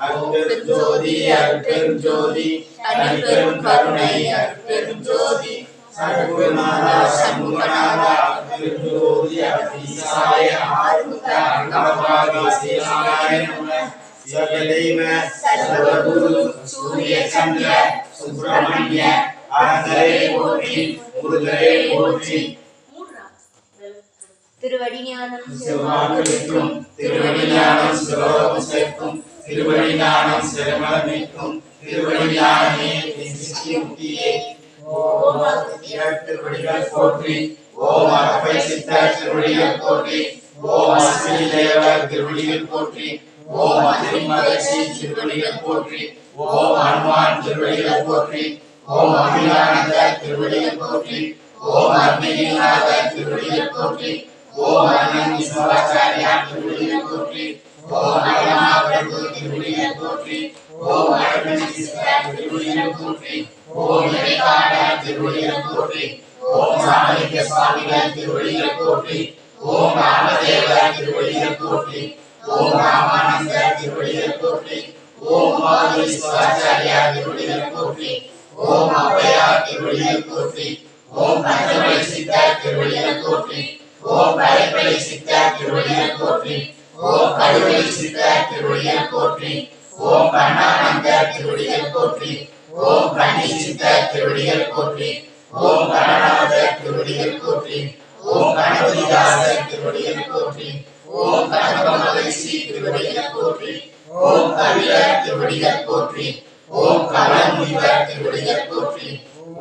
அற்பெருஞ்சோதி அற்பெருஞ்சோதி அற்பெரும் கருணை அற்பெருஞ்சோதி சர்வநாதா சண்முகநாதா அற்பெருஞ்சோதி அற்பீசாய ஆர்முக அங்கமபாதி சேனாய நம. சகலைவ சர்வகுரு சூரிய திருவடிஞானம் திருவடிஞானம் சிவலோகம் சேர்க்கும் திருவடிஞானம் சிவமலமிக்கும் திருவடிஞானமே சித்தி முக்தியே ஓம் திருவடிகள் போற்றி ஓம் அகப்பை சித்தர் திருவடிகள் போற்றி ஓம் அஸ்மி தேவர் திருவடிகள் போற்றி ஓம் அத்திரி திருவடிகள் போற்றி ஓம் ஹனுமான் திருவடிகள் போற்றி ஓம் அகிலானந்த திருவடிகள் போற்றி ஓம் அக்னிநாதர் திருவடிகள் போற்றி ஓம் அனந்தி சிவாச்சாரியா திருவடிகள் போற்றி ஓம் அரணாவுடன் தூத்தி முடிய போற்றி ஓம் அரண் சிஸ்டர் திருமுடியின போற்றி ஓம் இறைக்காட திருமுடியின போற்றி ஓம் சாமலிங்க சுவாமிக திருமுடியின போற்றி ஓம் ராமதேவ திருமுடியின போற்றி ஓம் ராமானந்த திருமுடியின போற்றி ஓம் மாதிரி சிவாச்சாரியா திருமுடியின போற்றி ஓம் அவ்வையா திருமுடியின போற்றி ஓம் பஞ்சமலை சித்தர் திருமுடியின போற்றி ஓம் பழைப்பலை சித்தர் திருமுடியின போற்றி ஓம் கடுவலை சித்தர் திருவடிகள் போற்றி ஓம் கண்ணானந்த திருவடிகள் போற்றி ஓம் கண்ணி சித்தர் திருவடிகள் போற்றி ஓம் கணநாதர் திருவடிகள் போற்றி ஓம் கணபதிதாசர் திருவடிகள் போற்றி ஓம் கனக மகிழ்ச்சி திருவடிகள் போற்றி ஓம் கவிழர் திருவடிகள் போற்றி ஓம் கலமுனிவர் திருவடிகள் போற்றி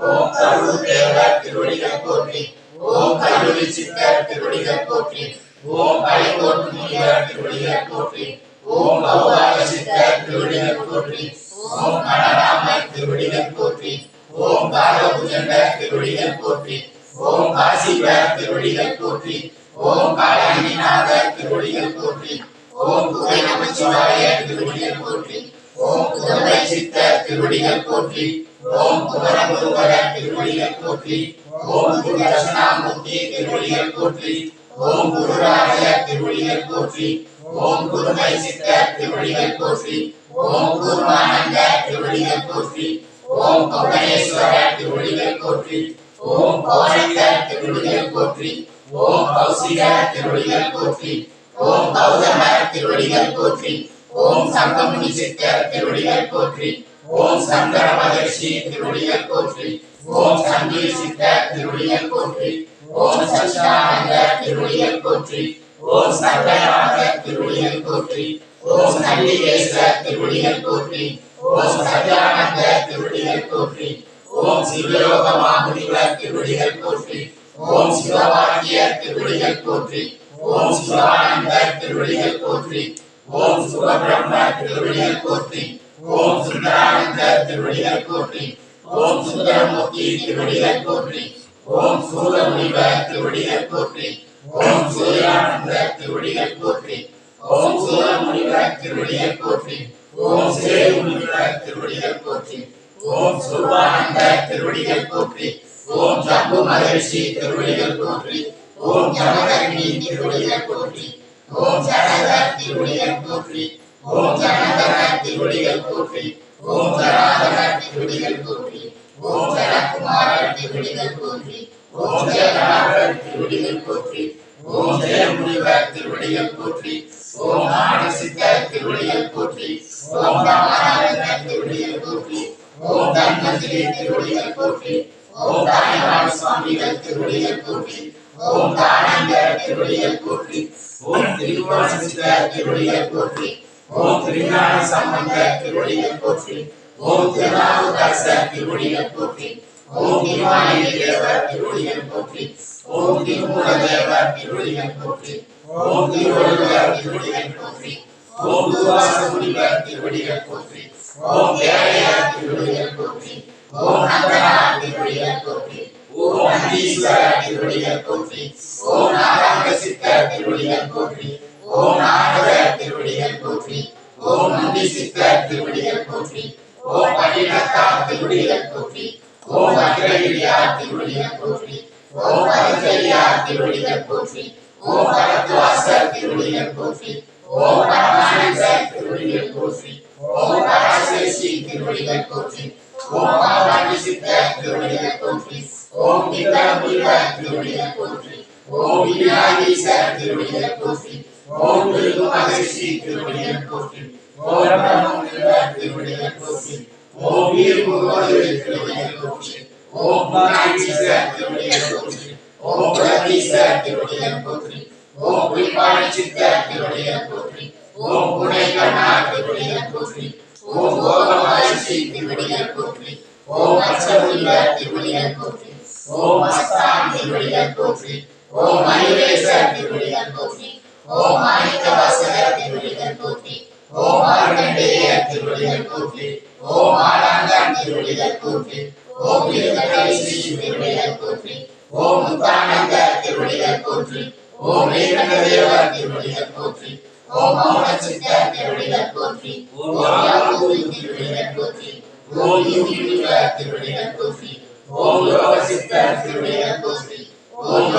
ஓம் கருள் தேவர் திருவடிகள் போற்றி ஓம் கல்லூரி சித்தர் திருவடிகள் போற்றி. ஓம் கலைக்கோட்டு முனிவர் திருவடிகள் போற்றி ஓம் கௌதாய சித்தர் திருவடிகள் போற்றி ஓம் கனராமர் திருவடிகள் போற்றி ஓம் காலபுஜண்டர் திருவடிகள் போற்றி ஓம் காசிவர் திருவடிகள் போற்றி ஓம் காலாங்கிநாதர் திருவடிகள் போற்றி ஓம் குகை நமச்சிவாய திருவடிகள் போற்றி ஓம் குதம்பை சித்தர் திருவடிகள் போற்றி ஓம் குமரகுருவர திருவடிகள் போற்றி ஓம் குரு தட்சிணாமூர்த்தி போற்றி ஓம் குருராய திருவடிகள் போற்றி ஓம் குருமை சித்த திருவடிகள் போற்றி ஓம் குருமானந்த திருவடிகள் போற்றி ஓம் கௌடேஸ்வர திருவடிகள் போற்றி ஓம் கௌரந்த திருவடிகள் போற்றி ஓம் கௌசிக திருவடிகள் போற்றி ஓம் கௌதம திருவடிகள் போற்றி ஓம் சங்கமுனி சித்தர் திருவடிகள் போற்றி ஓம் சங்கர மகர்ஷி திருவடிகள் போற்றி ஓம் சங்கீர் சித்தர் திருவடிகள் போற்றி. ஓம் சச்சிதானந்த திருவடிகள் போற்றி ஓம் சர்வநாத திருவடிகள் போற்றி ஓம் நந்திகேஸ்வர திருவடிகள் போற்றி ஓம் சத்யானந்த திருவடிகள் போற்றி ஓம் சிவலோக மாமுனிவர் திருவடிகள் போற்றி ஓம் சிவபாக்கிய திருவடிகள் போற்றி ஓம் சிவானந்த திருவடிகள் போற்றி ஓம் சுபபிரம்ம திருவடிகள் போற்றி ஓம் சுந்தரானந்த திருவடிகள் போற்றி ஓம் சுந்தரமூர்த்தி திருவடிகள் போற்றி ஓம் சூரமுனிவர் திருவடிகள் போற்றி. ஓம் சூரியானந்த திருவடிகள் போற்றி. ஓம் சூரமுனிவர் திருவடிகள் போற்றி. ஓம் சேமுனிவர் திருவடிகள் போற்றி. ஓம் சுபானந்த திருவடிகள் போற்றி. ஓம் ஜம்பு மகரிஷி திருவடிகள் போற்றி. ஓம் ஜமகரணி திருவடிகள் போற்றி. ஓம் ஜனதர் திருவடிகள் போற்றி. ஓம் ஜனதர திருவடிகள் போற்றி. ஓம் ஜனாதர திருவடிகள் போற்றி. ஓம் ஜனகுமாரர் திருவடிகள் போற்றி ஓம் ஜெயநாதர் திருவடிகள் போற்றி ஓம் ஜெயமுனிவர் திருவடிகள் போற்றி ஓம் ஆனசித்தர் திருவடிகள் போற்றி ஓம் ராமானந்தர் திருவடிகள் போற்றி ஓம் தன்வந்திரி திருவடிகள் போற்றி ஓம் தாயநாத சுவாமிகள் திருவடிகள் போற்றி ஓம் தானந்தர் திருவடிகள் போற்றி ஓம் திருவாசித்தர் திருவடிகள் போற்றி ஓம் திருஞான சம்பந்தர் திருவடிகள் போற்றி ಓಂ ದೇವಾವಕಾಶ ತಿರುಳಿಯ ಪೋತ್ರಿ ಓಂ ನಿರ್ವಾಣಿ ದೇವ ತಿರುಳಿಯ ಪೋತ್ರಿ ಓಂ ನಿರ್ಮೂಲ ದೇವ ತಿರುಳಿಯ ಪೋತ್ರಿ ಓಂ ತಿರುವಳುವ ತಿರುಳಿಯ ಪೋತ್ರಿ ಓಂ ದುರ್ವಾಸ ಮುನಿವ ತಿರುಳಿಯ ಪೋತ್ರಿ ಓಂ ಏಳೆಯ ತಿರುಳಿಯ ಪೋತ್ರಿ ಓಂ ನಂದನ ತಿರುಳಿಯ ಪೋತ್ರಿ ஓம் நந்தீஸ்வர திருவடிகள் போற்றி ஓம் நாராயண சித்தர் திருவடிகள் போற்றி ஓம் நாரத திருவடிகள் போற்றி ஓம் நந்தி சித்தர் திருவடிகள் போற்றி ஓம் அகிலத்தா திருடிய போற்றி ஓம் அகிலகிரியார் திருடிய போற்றி ஓம் பரஞ்சலியார் திருடிய போற்றி ஓம் பரத்வாசர் திருடிய போற்றி ஓம் பரமானந்தர் திருடிய போற்றி ஓம் பராசேஷி திருடிய போற்றி ஓம் பாபாண்டி சித்தர் திருவடிகள் போற்றி ஓம் நித்தமுனிவர் திருடிய போற்றி ஓம் விநாயகீசர் திருடிய போற்றி ஓம் பிருகு மகரிஷி திருவடிகள் போற்றி ஓம் பிரம்மமுனிவர் திருவடிகள் போற்றி ஓம் வீர் முகமது திருவடிகள் போற்றி ஓம் புனாச்சீசர் திருவடிகள் போற்றி ஓம் பிரதீசர் திருவடிகள் போற்றி ஓம் குறிப்பாணி சித்தர் திருவடிகள் போற்றி ஓம் புனை கண்ணார் திருவடிகள் போற்றி ஓம் கோக மகரிஷி திருவடிகள் போற்றி ஓம் அச்சமுனிவர் திருவடிகள் போற்றி ஓம் அஸ்தான் திருவடிகள் போற்றி ஓம் மணிவேசர் திருவடிகள் போற்றி ஓம் மாணிக்க வாசகர் திருவடிகள் போற்றி ஓம் அருணண்டேயர் திருவடிகள் போற்றி ஓம் ஆனந்தன் திருவடிகள் போற்றி ஓம் இருகடேசி திருவடிகள் போற்றி ஓம் முத்தானந்தர் திருவடிகள் போற்றி ஓம் ஏகண்டதேவர் திருவடிகள் போற்றி ஓம் மௌனசித்தர் திருவடிகள் போற்றி ஓம் யாகூரி திருவடிகள் போற்றி ஓம் யூகிவர் திருவடிகள் போற்றி ஓம் யோகசித்தர் திருவடிகள் போற்றி ஓம்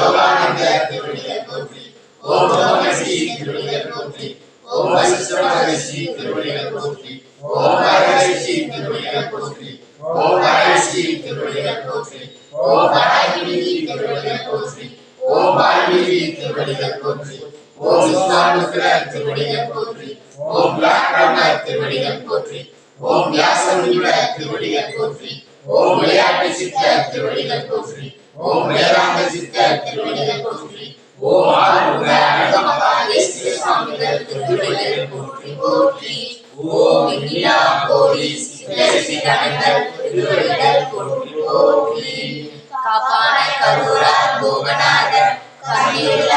யோகசி திருவடிகள் போற்றி ஓம் வசிஷ்டமகரிஷி திருவடிகள் போற்றி ஓம் மகரிஷி திருவடிகள் போற்றி ஓம் மகரிஷி திருவடிகள் போற்றி ஓம் மகாகிரி திருவடிகள் போற்றி ஓம் வால்மீகி திருவடிகள் போற்றி ஓம் விஸ்வாமித்திர திருவடிகள் போற்றி ஓம் வியாக்கிரம திருவடிகள் போற்றி ஓம் வியாசமுனிவர் திருவடிகள் போற்றி ஓம் விளையாட்டு சித்தர் திருவடிகள் போற்றி ஓம் வேதாந்த சித்தர் திருவடிகள் போற்றி ஓம் ஆறுமுக அழகமகாதேசிய சுவாமிகள் போற்றி போற்றி ஓம் இந்தியா கோடி சித்தர்கள் திருவடிகள் போற்றி போற்றி காப்பான கரூரார் போகநாதர்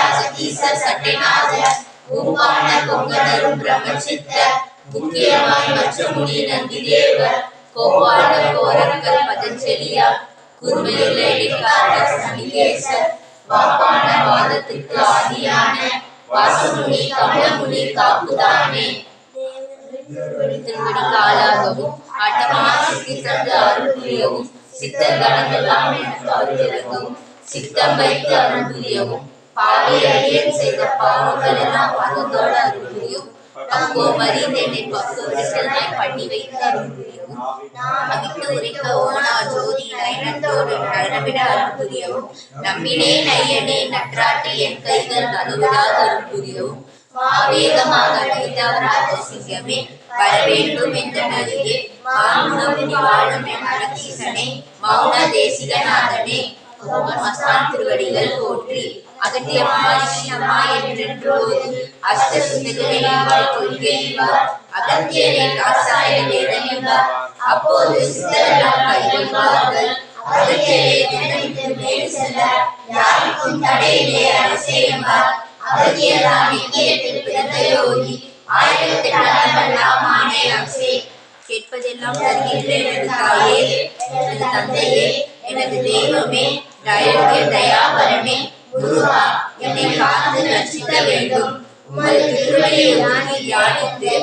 அகத்தீசர் சட்டைநாதர் பொங்கனரும் முக்கியமாய் நந்தி தேவர் கோபால குருமையுள்ள சனிகேசர் வாப்பான வாதத்திற்கு ஆதியான வாசமுனி கமலமுனி காப்புதானே திருவடி காலாகவும் ஆட்டமா சித்தி தந்து அருள் புரியவும் சித்தர் கணங்கெல்லாம் எனக்கு அருள் இறங்கவும் சித்தம் வைத்து அருள் புரியவும் பாவி அடியன் செய்த பாவங்கள் எல்லாம் அருந்தோட அருள் புரியவும் பக்குவ மறிந்தென்னை பக்குவ விசனாய் பண்ணி வைத்து அருள் புரியவும் அவித்து உரைக்க ஓனா ஜோதி நயனத்தோடு நடனவிட அருள் புரியவும் நம்பினே நையனே நற்றாட்டி என் கைகள் நடுவிடாத அருள் புரியவும் ஆவேகமாக நைத்தவராத சிங்கமே வரவேண்டும் என்ற நதியே மானுடம் வாழும் என் அரசீசனே மௌன தேசிகநாதனே. மஸ்தான் திருவடிகள் போற்றி அஷ்ட சிந்தகளைவாள் கொள்கைவாள் காசாய அப்போது சித்தரெல்லாம் கைகொள்வார்கள் அகத்தியரை மேல் செல்ல யாருக்கும் தடையிலே அகத்தியராம் பிறந்த யோகி? ஆயிரத்தி நலமெல்லாம் ஆனே அம்சே கேட்பதெல்லாம் எனது தாயே எனது தந்தையே எனது தெய்வமே தயவுடைய தயாபரனே குருவா என்னை காத்து ரட்சிக்க வேண்டும். உமது திருவடியை ஊன்றி தியானித்து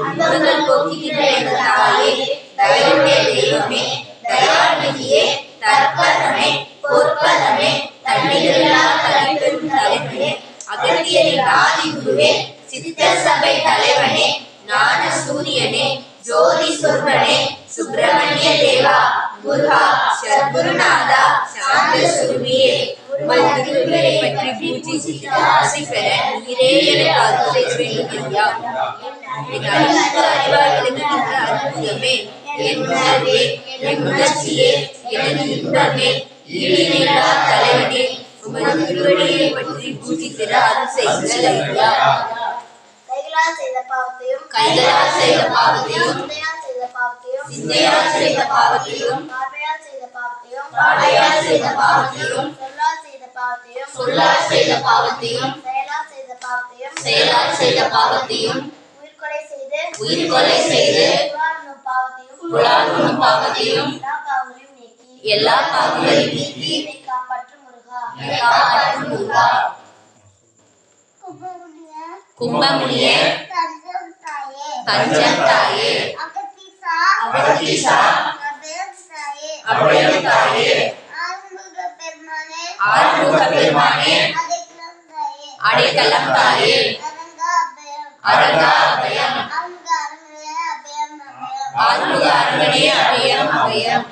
அன்பர்கள் கைகளால் செய்த பாவத்தையும் கைகளால் செய்த பாவத்தையும் சிந்தையால் செய்த பாவத்தையும் சிந்தையால் செய்த பாவத்தையும் பார்வையால் செய்த பாவத்தையும் பார்வையால் செய்த பாவத்தையும் சொல்லால் செய்த பாவத்தையும் சொல்லால் செய்த பாவத்தையும் செயலால் செய்த பாவத்தையும் செயலால் செய்த பாவத்தையும் உயிர்கொலை செய்து உயிர்கொலை செய்து பாவத்தையும் பாவத்தையும் எல்லா பாவங்களையும் நீக்கி காப்பாற்றும் முருகா காப்பாற்றும் முருகா கும்பமுனிய தஞ்சம் தாயே அகத்தீசா. அபயம் தாயே ஆறுமுக பெருமானே அடைக்கலம் தாயே அரங்கா அபயம் ஆறுமுக அரங்கனே அபயம் அபயம்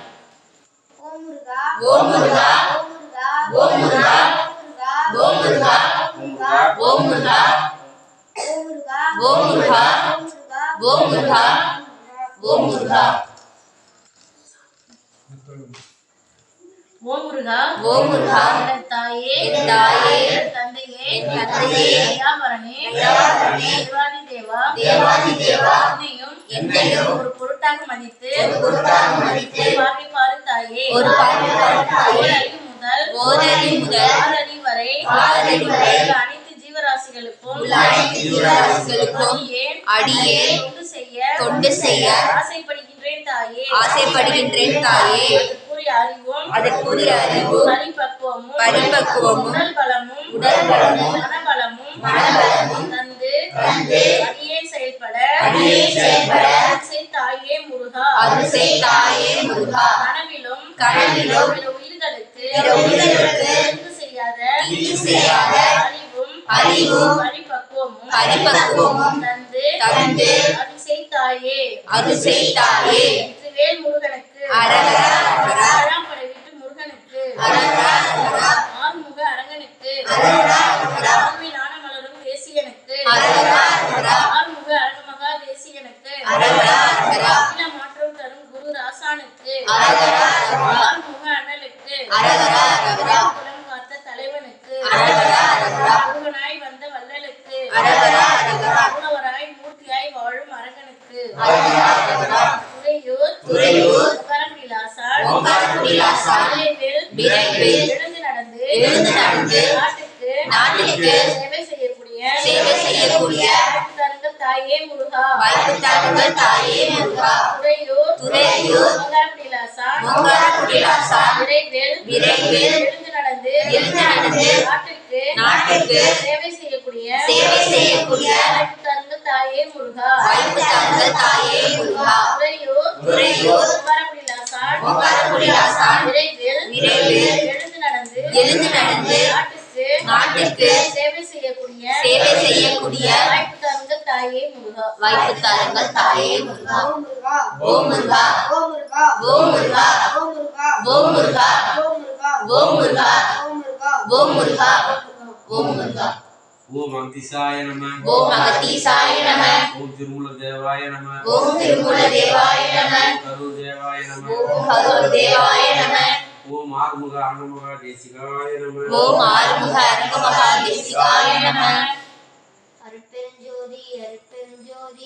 ஓ முருகா. ஓ முருகா. ஓ முருகா. ஓ முருகா. ஓ முருகா. ஓம் முருகா ஓம் முருகா ஓம் முருகா ஓம் முருகா ஓம் முருகா என் தாயே என் தாயே என் தந்தையே என் தந்தையே. தயாபரணே தயாபரணே தேவாதி தேவா. தேவாதி தேவா. என்னையும் என்னையும் ஒரு பொருட்டாக மதித்து ஒரு பொருட்டாக மதித்து ஒரு பார்வை பாரு தாயே. ஒரு பார்வை பாரு தாயே. ஓர் அடி முதல் ஓரடி முதல் ஆறடி வரை ஆறடி ஜீவராசிகளுக்கும் அடியே கொண்டு செய்ய ஆசைப்படுகின்றேன் தாயே. ஆசைப்படுகின்றேன் தாயே. அதற்குரிய அறிவு பரிபக்குவமும் உடல் பலமும் உடல் பலமும் மனபலமும் தந்து அடியே செயல்பட. அடியே செயல்பட. தாயே முருகா. அருசை தாயே முருகா. கனவிலும் கனவிலும் உயிர்களுக்கு உயிர்களுக்கு செய்யாத செய்யாத அறிவும். பரிபக்குவமும் தந்து அருள் செய்தாயே அருள் செய்தாயே இதுவேல் முருகனுக்கு அரகர நாட்டுக்கு நாட்டுக்கு சேவை செய்யக்கூடிய சேவை செய்யக்கூடிய தாயே முருகா. வாய்ப்பு தாருங்கள் தாயே முருகா. துறையூர் துறையூர். விரைவில் விரைவில் எழுந்து நடந்து எழுந்து நடந்து நாட்டுக்கு நாட்டுக்கு हे मुर्गा वो मुर्गा वो मुर्गा वो मुर्गा वो मुर्गा वो मुर्गा वो मुर्गा वो मुर्गा ओम अगतिसाय नमः ओम अगतिसाय नमः ओम तिरुमूल देवाय नमः ओम तिरुमूल देवाय नमः करुण देवाय नमः ओम करुण देवाय नमः ओम आरुमुग अनुमुग देशिकाय नमः ओम आरुमुग अनुमुग देशिकाय नमः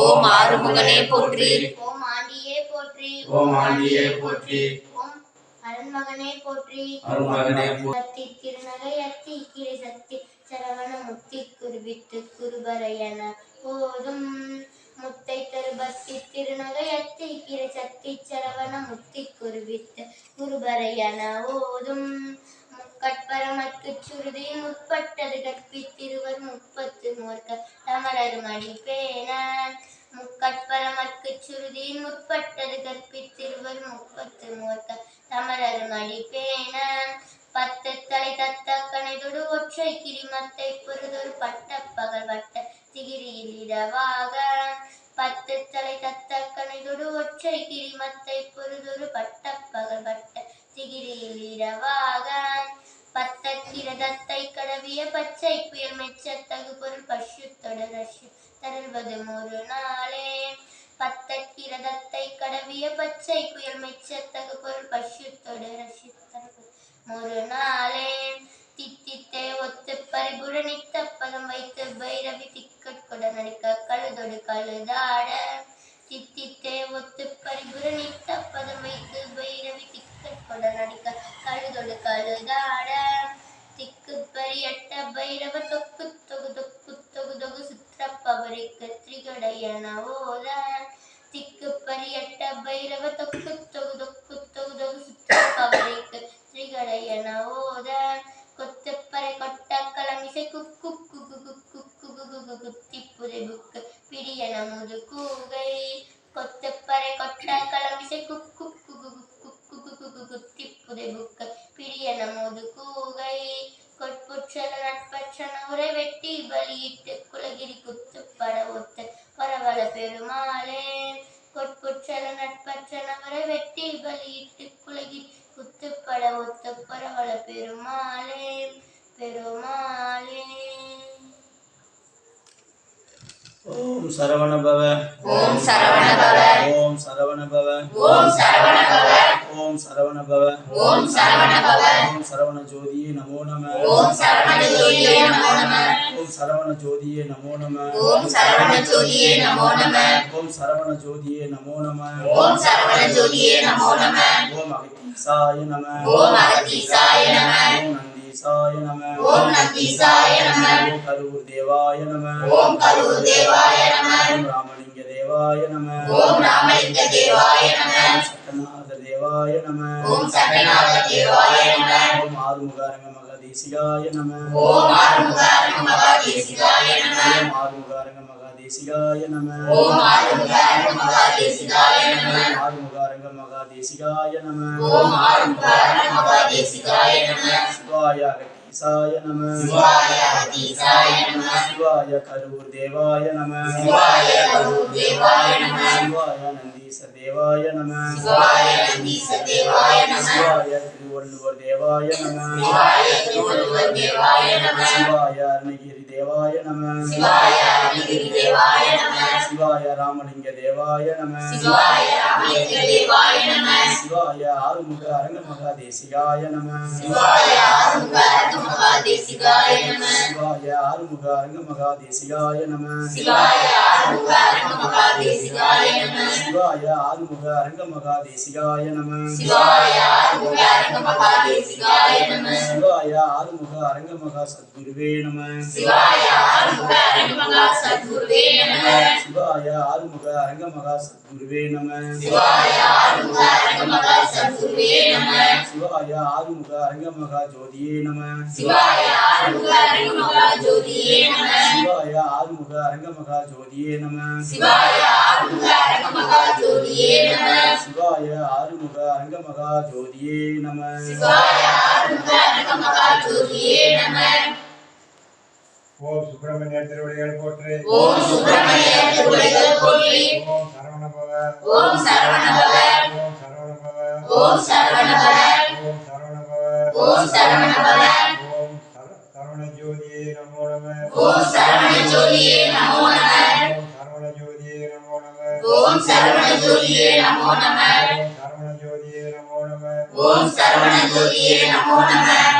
ஓம் ஆறுமுகனே போற்றி. ஓம் ஆண்டியே போற்றி. ஓம் ஆண்டியே போற்றி. ஓம் அருண்மகனே போற்றி. அருள்மகனே போற்றி சக்தி திருநகை அத்தி கிளை சக்தி சரவண முத்தி குருவித்து குருபரையன. போதும் முத்தை தருபத்தி திருநகை அத்தி கிளை சக்தி சரவண முத்தி குருவித்து குருபரையன. ஓதும் முக்கட்பரமற்கு சுருதி முற்பட்டது. கற்பித்திருவர் முப்பத்து மூர்க்க தமரர் மணி பேன முக்கட்பரமற்கு சுருதி முற்பட்டது. கற்பித்திருவர் முப்பத்து மூர்க்க தமரர் மணி பேன பத்து தலை தத்த கணைதொடு ஒற்றை கிரிமத்தை பொருதொரு பட்ட பகல் வட்ட திகிரியில் இடவாக. பத்து தலை தத்த கணைதொடு ஒற்றை கிரிமத்தை பொருதொரு பட்ட பகல் வட்ட திகிரியில் இடவாக பத்தக்கிரதத்தை கடவிய பச்சை புயல் மெச்சத்தகு பொருள் பசு தொடரசு தருள்வது ஒரு நாளே. பத்தக்கிரதத்தை கடவிய பச்சை புயல் மெச்சத்தகு பெருமாளே கொட்புற்றல நட்பற்றன உரை வெட்டி பலியிட்டு குலகிரி குத்துப்பட ஒத்து பரவல பெருமாளே பெருமாளே. ஓம் சரவண பவ ஓம் சரவண பவ ஓம் சரவண பவ ஓம் சரவண பவ ஓம் சரவண பவ ஓம் சரவண பவ ஓம் சரவண ஜோதியே நமோ நம. ஓம் சரவண ஜோதியே நமோ நம. சரவண ஜோதியே நமோ நம ஓம் சரவண ஜோதியே நமோ நம ஓம் சரவண ஜோதியே நமோ நம ஓம் சரவண ஜோதியே நமோ நம ஓம் அகத்தீசாய நம ஓம் அகத்தீசாய நம ஓம் நந்தீசாய நம ஓம் நந்தீசாய நம ஓம் கரூர் தேவாய நம ஓம் கரூர் தேவாய நம ஓம் ராமலிங்க தேவாய நம ஓம் ராமலிங்க தேவாய நம சட்டநாத தேவாய நம ஓம் சட்டநாத தேவாய நம ஓம் ஆறுமுகாரங்க மகதேசிகாய நம. ஓம் ஆறுமுகாரங்க மகாதேசிகாய நம. ஓம் ஆறுமுகாரங்க மகாதேசிகாய நம. ஓம் மகாதேசிகாய நம. ஓம் ஆறுமுகாரங்க மகாதேசிகாய நம. ஓம் ஆறுமுகாரங்க மகாதேசிகாய நம. சிவாய அகத்தீசாய நம. சிவாய அகதீசாய நம. சிவாய கரூர் தேவாய நம. சிவாய கரூர் தேவாய நம. சிவாய நந்தீச தேவாய நம. சிவாய நந்தீச தேவாய நம. சிவாய திருவள்ளுவர் தேவாய நம. சிவாய திருவள்ளுவர் தேவாய நம. சிவாய அருணகிரி தேவாய நம சிவாய அருணகிரி தேவாய நம சிவாய ராமலிங்க தேவாய நம சிவாய ராமலிங்க தேவாய நம சிவாய ஆறுமுக அரங்க மகாதேசிகாய நம சிவாய ஆறுமுகாரங்க மகாதேசிகாய நம சிவாய ஆறுமுக அரங்க மகாதேசிகாய நம சிவாய ஆறுமுகாரங்க மகாதேசிகாய நம சிவாய ஆறுமுக அரங்க மகாதேசிகாய நம சிவாய நம ஆறுமுக அரங்க மகா நம சிவாய ஆறுமுகாரங்க மகா சத்குருவே நம சிவாய ஆறுமுக அரங்க மகா சத்குருவே நம. சிவாய ஆறுமுகாரங்க மகா சத்குருவே நம. சிவாய ஆறுமுக அரங்க மகா ஜோதியே நம. சிவாய ஆறுமுகாரங்க மகா ஜோதியே நம. சிவாய ஆறுமுக அரங்க மகா ஜோதியே நம. சிவாய ஆறுமுகாரங்க மகா ஜோதியே நம. சிவாய ஆறுமுக அரங்க மகா ஜோதியே நம. சிவாய ஜோதியே நம. ஓம் சுப்பிரமணிய திருவடிகள் போற்றி. ஓம் சுப்பிரமணிய திருவடிகள் போற்றி. ஓம் சரவணபவ. ஓம் சரவணபவ. ஓம் சரவணபவ. ஓம் சரவணபவ. ஓம் சரவணபவ. ஓம் சரவணபவ. ஓம் சர- சரவண ஜோதியே நமோ நம. ஓம் சரவண ஜோதியே நமோ நம. ஓம் சரவண ஜோதியே நமோ நம. ஓம் சரவண ஜோதியே நமோ நம. ஓம் சரவண ஜோதியே நமோ நம. ஓம் சரவண ஜோதியே நமோ நம.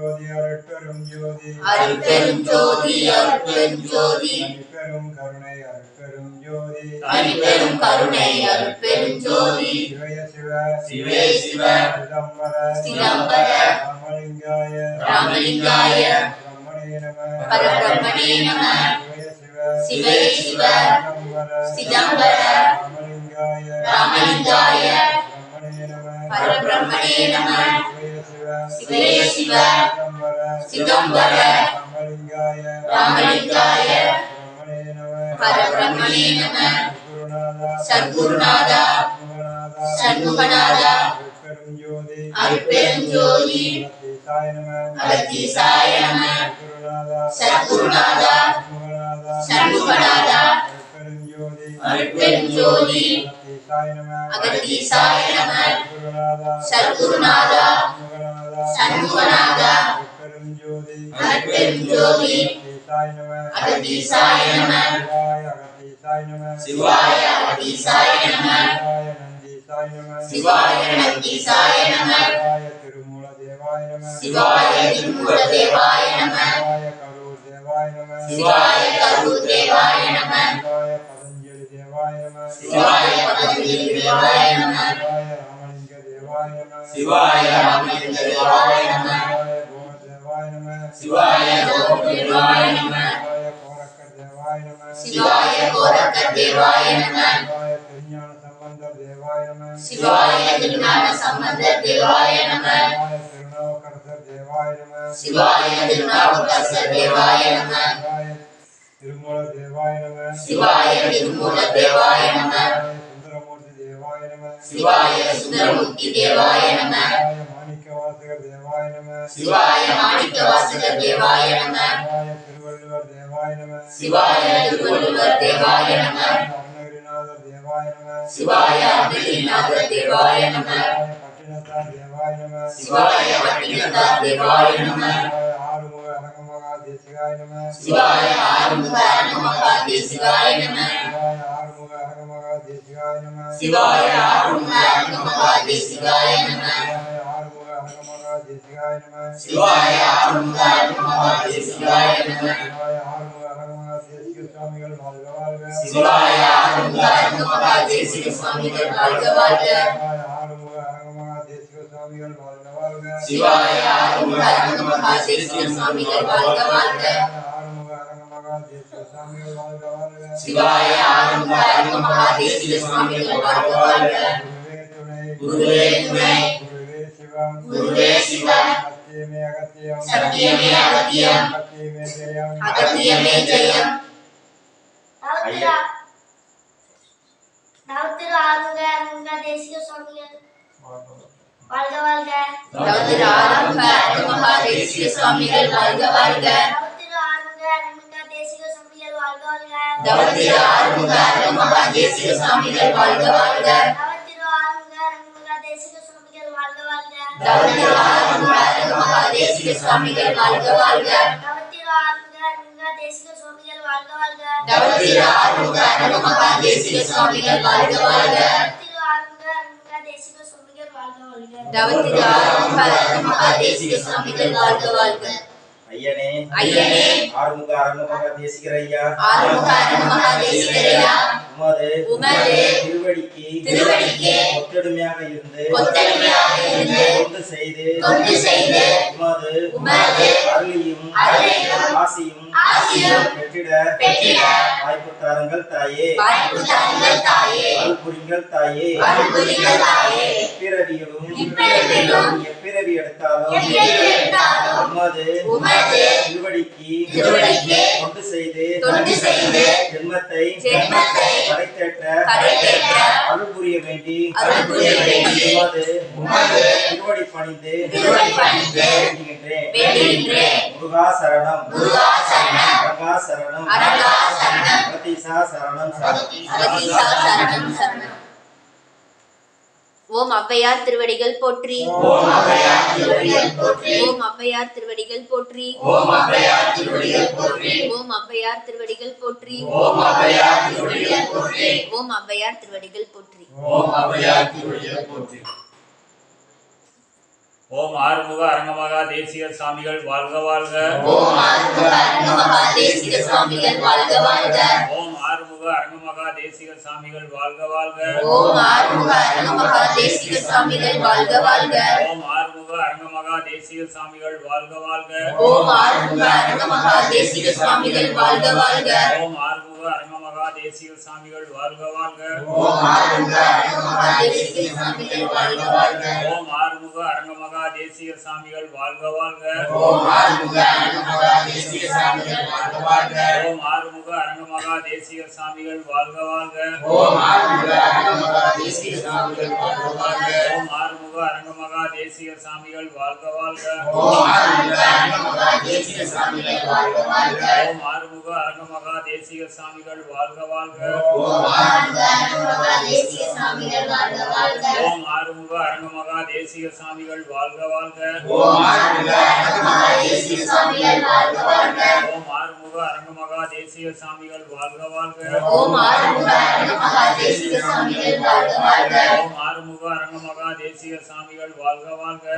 ஜோதி அருட்பெரும் ஜோதி. அருட்பெரும் ஜோதி அருட்பெரும் ஜோதி. பெரும் கருணை அருட்பெரும் ஜோதி. தனிப்பெரும் கருணை அருட்பெரும் ஜோதி. சிவய சிவ. சிவே சிவ. சிதம்பர. சிதம்பர. ராமலிங்காய. ராமலிங்காய. பிரம்மணே நம. பரபிரம்மணே நம. சிவ சிவே. சிதம்பர. ராமலிங்காய. ராமலிங்காய. பிரம்மணே நம. பரபிரம்மணே நம. சிவய சிவ சிதம்பர ராமலிங்காய ராமலிங்காய பிரம்மணே நம பரபிரம்மணே சத்குருநாதா சண்முகநாதா அருட்பெருஞ்சோதி அகத்தீசாய நம சத்குருநாதா சண்முகநாதா சண்முகநாதா அருட்பெரும் ஜோதி அருட்பெரும் அகத்தீசாய நம. சத்குருநாதா. சண்முகநாதா. சண்முகநாதா அகத்தீசாய நம. சிவாய அகத்தீசாய நம. சிவாய சிவாய நந்தீசாய திருமூல தேவாய நம. சிவாய திருமூல தேவாய நம. சிவாய கரூர் தேவாய நம. சிவாய ராமலிங்க தேவாய நம. சிவாய ராமலிங்க தேவாய நம. சிவாய கோப தேவாய நம. சிவாய கோரக்க தேவாய நம. சிவாய திருஞான தேவாய நம. சிவாய திருமூல தேவாய நம. திருமூல தேவாய நம சிவாய திருமூல தேவாய நம. சிவாய சுந்தரமூர்த்தி தேவாய நம சிவாய சுந்தரமூர்த்தி தேவாய நம சிவாய மாணிக்க வாசகர் தேவாய நம சிவாய மாணிக்க வாசகர் தேவாய நம சிவாய திருவள்ளுவர் தேவாய நம சிவாய அருணகிரிநாதர் தேவாய நம சிவாய சிவாய அருணகிரிநாதர் தேவாய நம பட்டினத்தார் தேவாய நம சிவாய சிவாய ஆறுமுக தேசிகாய நம சிவாய ஆறுமுக சிவாய ஆறுமுக அரங்கமகா தேசிகாய நம தேசிகாய நம சிவாய ஆறுமுக அரங்கமகா தேசிகாய நம சிவாய ஆறுமுக அரங்கமகா தேசிக சுவாமிகள் வாழ்க வாழ்க சிவாய ஆறுமுக அரங்கமகா தேசிக சுவாமிகள் வாழ்க வாழ்க சிவாய ஆறுமுக அரங்கமகா தேசிக சுவாமிகள் வாழ்க வாழ்க குருவே துணை குருவே சிவம் குருவே சிவம் சத்தியமே அகத்தியம் சத்தியமே அகத்தியம் சத்தியமே ஜெயம் அகத்தியமே ஜெயம் நவத்திரு ஆறுங்க அருங்க தேசிக சுவாமிகள் வாழ்க வாழ்க தவத்திரு ஆறுமுக அரங்கமகா தேசிக சுவாமிகள் வாழ்க வாழ்க தவத்திரு ஆறுமுக அரங்கமகா தேசிக சுவாமிகள் வாழ்க வாழ்க. தவத்திரு ஆறுமுக அரங்கமகா தேசிக சுவாமிகள் வாழ்க வாழ்க. தவத்திரு ஆறுமுக அரங்கமகா தேசிக சுவாமிகள் வாழ்க வாழ்க. நவத்திரு ஆறுங்க அருங்க தேசிக சுவாமிகள் வாழ்க வாழ்க. தவத்திரு ஆறுமுக அரங்கமகா தேசிக சுவாமிகள் வாழ்க வாழ்க. ஐயனே ஐயனே. ஆறுமுக அரங்கமக தேசிகர் ஐயா ஆறுமுக அரங்கமகா தேசிகரையா உமது உமது திருவடிக்கு திருவடிக்கு ஒத்தெடுமையாக இருந்து கொத்தடிமையாக இருந்து தொண்டு செய்து தொண்டு செய்து உமது உமது அருளையும் அருளையும் ஆசியும் ஆசியும் பெற்றிட பெற்றிட வாய்ப்பு தாருங்கள் தாயே. வாய்ப்பு தாருங்கள் தாயே. அருள் புரிங்கள் தாயே. அருள் புரிங்கள் தாயே. எப்பிறவியிலும் இப்பிறவியிலும் எப்பிறவி எடுத்தாலும் உமது திருவடிக்கு செய்து ஜென்மத்தை கரைத்தேற்ற அருள் புரிய வேண்டி உமது திருவடி பணிந்து. முருகா சரணம். அரங்கா சரணம். சரணம். சரணம். சரணம். சரணம். ஓம் ஔவையார் திருவடிகள் போற்றி. ஓம் அவ்வையார் திருவடிகள் போற்றி. ஓம் ஔவையார் திருவடிகள் போற்றி. ஓம் அவ்வையார் திருவடிகள் போற்றி. ஓம் ஔவையார் திருவடிகள் போற்றி. ஓம் அவ்வையார் திருவடிகள் போற்றி. ஓம் ஔவையார் திருவடிகள் போற்றி. ஓம் அவ்வையார் திருவடிகள் போற்றி. ஓம் ஆறுமுக அரங்கமகா தேசிய சாமிகள் வாழ்க வாழ்க ஓம் ஆறுமுக அரங்கமகா தேசிக சாமிகள் வாழ்க வாழ்க. ஓம் ஆறுமுக அரங்கமகா தேசிக சாமிகள் வாழ்க வாழ்க. ஓம் ஆறுமுக அரங்கமகா தேசிக சுவாமிகள் வாழ்க வாழ்க. ஓம் ஆறுமுக அரங்கமகா தேசிக சாமிகள் வாழ்க வாழ்க. ஓம் ஆறுமுக அரங்கமகா தேசிக சுவாமிகள் வாழ்க வாழ்க. ஓம் ஆறுமுக அரங்கமகா தேசிக சாமிகள் வாழ்க வாழ்க. ஓம் ஆறுமுக அரங்கமகா தேசிக சாமிகள் வாழ்க வாழ்க ஓம் ஆறுமுக அரங்கமகா தேசிக சாமிகள் வாழ்க வாழ்க ஓம் ஆறுமுக அரங்கமகா தேசிக சாமிகள் வாழ்க வாழ்க ஓம் ஆறுமுக அரங்கமகா தேசிக சாமிகள் வாழ்க வாழ்க ஓம் ஆறுமுக அரங்கமகா தேசிக சாமிகள் வாழ்க வாழ்க ஓம் ஆறுமுக அரங்கமகா தேசிக சாமிகள் வாழ்க வாழ்க ஓம் ஆறுமுக அரங்கமகா தேசிக சாமிகள் வாழ்க வாழ்க ஓம் ஆறுமுக அரங்கமகா தேசிக சாமிகள் வாழ்க வாழ்க ஓம் ஆறுமுக அரங்கமகா தேசிக சாமிகள் வாழ்க வாழ்க ஓம் ஆறுமுக அரங்கமகா தேசிக சாமிகள் வாழ்க வாழ்க ஓம் ஆறுமுக அரங்கமகா தேசிக சாமிகள் வாழ்க வாழ்க ஓம் ஆறுமுக அரங்கமகா தேசிக சாமிகள் வாழ்க வாழ்க ஓம் ஆறுமுக அரங்கமகா தேசிக சாமிகள் வாழ்க வாழ்க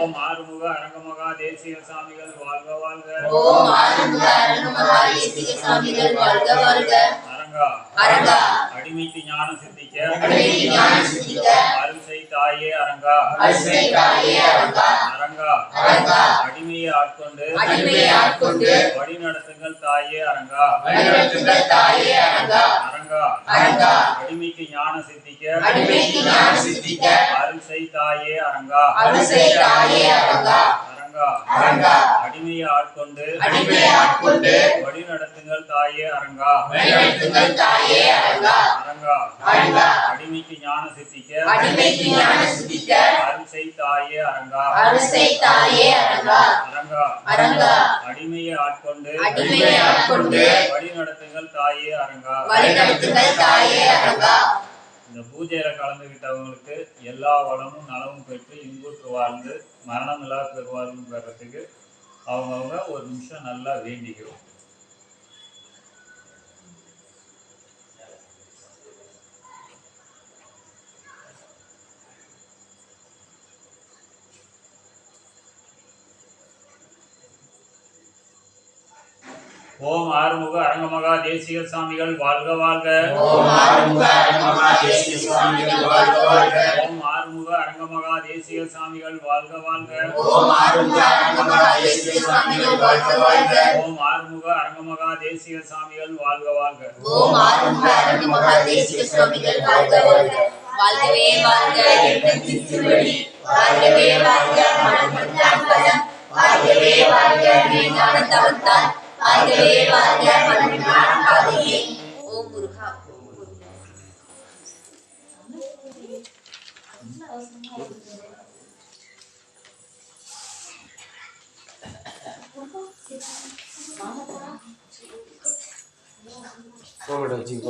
ஓம் ஆறுமுக அரங்கமகா தேசிக சாமிகள் வாழ்க வாழ்க. ஓம் ஆறுமுக அரங்கமகா தேசிக சாமிகள் வாழ்க வாழ்க. அரங்கா. அரங்கா. அடிமைக்கு ஞானம் சித்திக்க. அடிமைக்கு ஞானம் சித்திக்க. அருள் செய் தாயே அரங்கா. அரிசை தாயே அரங்கா. அரங்கா. அரங்கா. அடிமையை ஆட்கொண்டு. அடிமையை ஆட்கொண்டு. வழி நடத்துங்கள் தாயே அரங்கா. வழிநடத்துங்கள் தாயே அரங்கா. அரங்கா. அரங்கா. அடிமைக்கு ஞானம் சித்திக்க. அடிமைக்கு ஞானம் சித்திக்க. அருள் செய் தாயே அரங்கா. அரிசை தாயே அரங்கா. அரங்கா அரங்கா அடிமையை ஆட்கொண்டு அடிமையை ஆட்கொண்டு வழி நடத்துங்கள் தாயே அரங்கா வழிநடத்துங்கள் தாயே அரங்கா அரங்கா அரங்கா அடிமைக்கு ஞான சித்திக்க அடிமைக்கு ஞானம் சித்திக்க அருள் செய் தாயே அரங்கா அரிசை தாயே அரங்கா அரங்கா அரங்கா அடிமையை ஆட்கொண்டு அடிமையை ஆட்கொண்டு வழி நடத்துங்கள் தாயே அரங்கா வழிநடத்துங்கள் தாயே அரங்கா இந்த பூஜையில கலந்துகிட்டவங்களுக்கு எல்லா வளமும் நலமும் பெற்று இன்புற்று வாழ்ந்து மரணம் இல்லா பெறுவாரும் பெறத்துக்கு அவங்கவுங்க ஒரு நிமிஷம் நல்லா வேண்டிக்கிறோம். ஓம் ஆறுமுக அரங்கமகா தேசிக சாமிகள் வாழ்க வாழ்க. ஓம் ஆறுமுக அரங்கமகா தேசிக சுவாமிகள் வாழ்க வாழ்க. ஓம் ஆறுமுக அரங்கமகா தேசிக சாமிகள் வாழ்க வாழ்க ஓம் ஆறுமுக அரங்கமகா தேசிக சுவாமிகள் வாழ்க வாழ்க ஓம் ஆறுமுக அரங்கமகா தேசிக சாமிகள் வாழ்க வாழ்க ஓம் ஆறுமுக அரங்கமகா தேசிக சுவாமிகள் வாழ்க வாழ்க வாழ்கவே வாழ்க எங்கள் திருவடி வாழ்கவே வாழ்க மனப்பட்டான் பலம் வாழ்கவே வாழ்க மேலான தவத்தால் வாழ்கவே வாழ்க மனப்பட்டான் பாதையே 后面的几个